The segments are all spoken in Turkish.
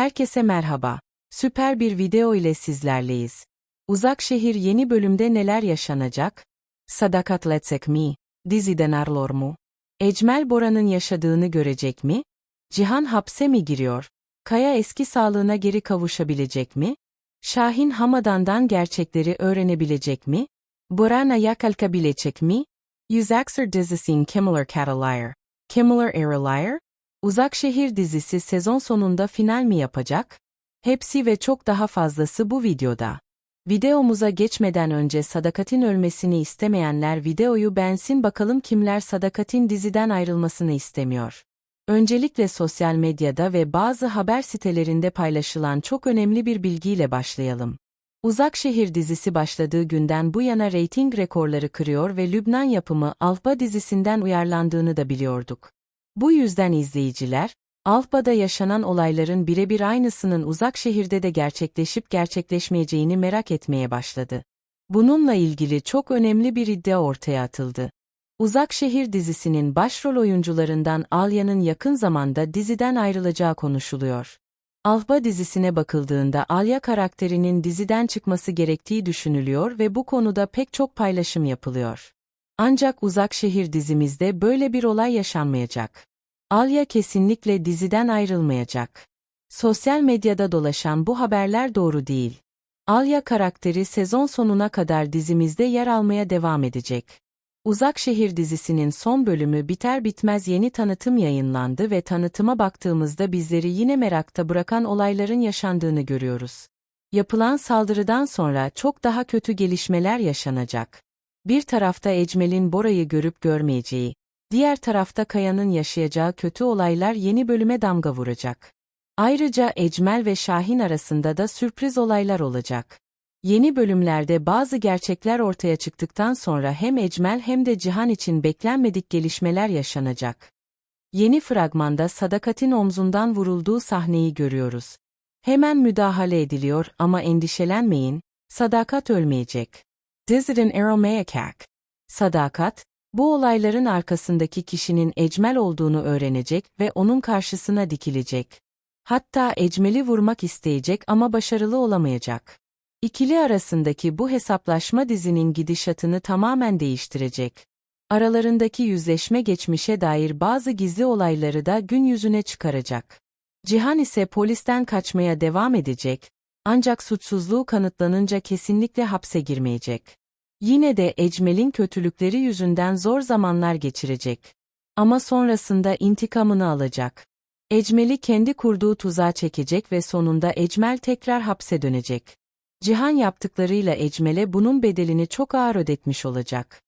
Herkese merhaba. Süper bir video ile sizlerleyiz. Uzak şehir yeni bölümde neler yaşanacak? Sadakat Letsek mi? Diziden arlor mu? Ecmel Bora'nın yaşadığını görecek mi? Cihan hapse mi giriyor? Kaya eski sağlığına geri kavuşabilecek mi? Şahin Hamadan'dan gerçekleri öğrenebilecek mi? Boran ayağa kalkabilecek mi? Yüzaksır dizisinin Kimmler Catalyr. Kimmler Eralyr? Uzak Şehir dizisi sezon sonunda final mi yapacak? Hepsi ve çok daha fazlası bu videoda. Videomuza geçmeden önce Sadakat'in ölmesini istemeyenler videoyu beğensin bakalım kimler Sadakat'in diziden ayrılmasını istemiyor. Öncelikle sosyal medyada ve bazı haber sitelerinde paylaşılan çok önemli bir bilgiyle başlayalım. Uzak Şehir dizisi başladığı günden bu yana reyting rekorları kırıyor ve Lübnan yapımı Alpa dizisinden uyarlandığını da biliyorduk. Bu yüzden izleyiciler, Alpa'da yaşanan olayların birebir aynısının uzak şehirde de gerçekleşip gerçekleşmeyeceğini merak etmeye başladı. Bununla ilgili çok önemli bir iddia ortaya atıldı. Uzak Şehir dizisinin başrol oyuncularından Alya'nın yakın zamanda diziden ayrılacağı konuşuluyor. Alpa dizisine bakıldığında Alya karakterinin diziden çıkması gerektiği düşünülüyor ve bu konuda pek çok paylaşım yapılıyor. Ancak Uzak Şehir dizimizde böyle bir olay yaşanmayacak. Alya kesinlikle diziden ayrılmayacak. Sosyal medyada dolaşan bu haberler doğru değil. Alya karakteri sezon sonuna kadar dizimizde yer almaya devam edecek. Uzak Şehir dizisinin son bölümü biter bitmez yeni tanıtım yayınlandı ve tanıtıma baktığımızda bizleri yine merakta bırakan olayların yaşandığını görüyoruz. Yapılan saldırıdan sonra çok daha kötü gelişmeler yaşanacak. Bir tarafta Ecmel'in Bora'yı görüp görmeyeceği, diğer tarafta Kaya'nın yaşayacağı kötü olaylar yeni bölüme damga vuracak. Ayrıca Ecmel ve Şahin arasında da sürpriz olaylar olacak. Yeni bölümlerde bazı gerçekler ortaya çıktıktan sonra hem Ecmel hem de Cihan için beklenmedik gelişmeler yaşanacak. Yeni fragmanda Sadakat'in omzundan vurulduğu sahneyi görüyoruz. Hemen müdahale ediliyor ama endişelenmeyin, Sadakat ölmeyecek. Dizidin Aromayakak. Sadakat, bu olayların arkasındaki kişinin Ecmel olduğunu öğrenecek ve onun karşısına dikilecek. Hatta Ecmel'i vurmak isteyecek ama başarılı olamayacak. İkili arasındaki bu hesaplaşma dizinin gidişatını tamamen değiştirecek. Aralarındaki yüzleşme geçmişe dair bazı gizli olayları da gün yüzüne çıkaracak. Cihan ise polisten kaçmaya devam edecek, ancak suçsuzluğu kanıtlanınca kesinlikle hapse girmeyecek. Yine de Ecmel'in kötülükleri yüzünden zor zamanlar geçirecek. Ama sonrasında intikamını alacak. Ecmel'i kendi kurduğu tuzağa çekecek ve sonunda Ecmel tekrar hapse dönecek. Cihan yaptıklarıyla Ecmel'e bunun bedelini çok ağır ödetmiş olacak.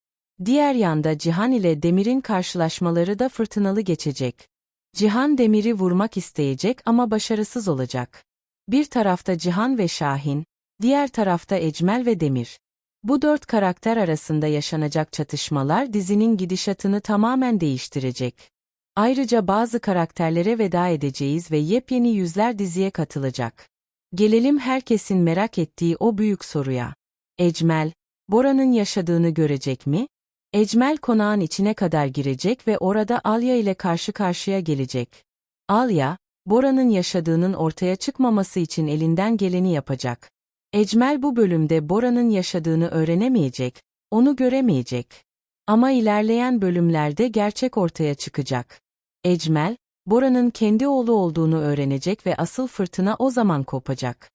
Diğer yanda Cihan ile Demir'in karşılaşmaları da fırtınalı geçecek. Cihan Demir'i vurmak isteyecek ama başarısız olacak. Bir tarafta Cihan ve Şahin, diğer tarafta Ecmel ve Demir. Bu dört karakter arasında yaşanacak çatışmalar dizinin gidişatını tamamen değiştirecek. Ayrıca bazı karakterlere veda edeceğiz ve yepyeni yüzler diziye katılacak. Gelelim herkesin merak ettiği o büyük soruya. Ecmel, Bora'nın yaşadığını görecek mi? Ecmel konağın içine kadar girecek ve orada Alya ile karşı karşıya gelecek. Alya, Bora'nın yaşadığının ortaya çıkmaması için elinden geleni yapacak. Ecmel bu bölümde Bora'nın yaşadığını öğrenemeyecek, onu göremeyecek. Ama ilerleyen bölümlerde gerçek ortaya çıkacak. Ecmel, Bora'nın kendi oğlu olduğunu öğrenecek ve asıl fırtına o zaman kopacak.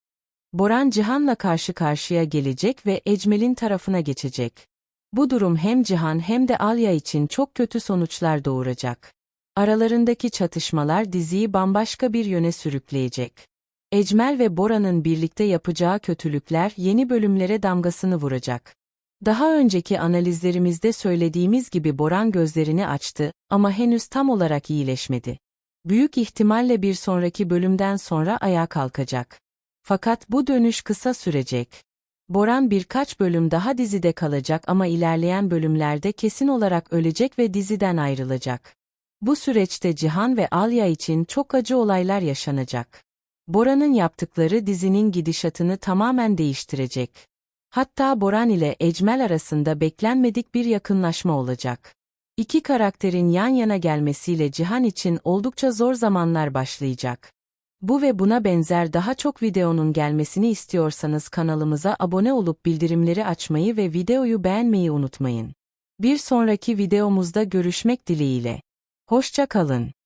Boran Cihan'la karşı karşıya gelecek ve Ecmel'in tarafına geçecek. Bu durum hem Cihan hem de Alya için çok kötü sonuçlar doğuracak. Aralarındaki çatışmalar diziyi bambaşka bir yöne sürükleyecek. Ecmel ve Bora'nın birlikte yapacağı kötülükler yeni bölümlere damgasını vuracak. Daha önceki analizlerimizde söylediğimiz gibi Boran gözlerini açtı ama henüz tam olarak iyileşmedi. Büyük ihtimalle bir sonraki bölümden sonra ayağa kalkacak. Fakat bu dönüş kısa sürecek. Boran birkaç bölüm daha dizide kalacak ama ilerleyen bölümlerde kesin olarak ölecek ve diziden ayrılacak. Bu süreçte Cihan ve Alya için çok acı olaylar yaşanacak. Boran'ın yaptıkları dizinin gidişatını tamamen değiştirecek. Hatta Boran ile Ecmel arasında beklenmedik bir yakınlaşma olacak. İki karakterin yan yana gelmesiyle Cihan için oldukça zor zamanlar başlayacak. Bu ve buna benzer daha çok videonun gelmesini istiyorsanız kanalımıza abone olup bildirimleri açmayı ve videoyu beğenmeyi unutmayın. Bir sonraki videomuzda görüşmek dileğiyle. Hoşça kalın.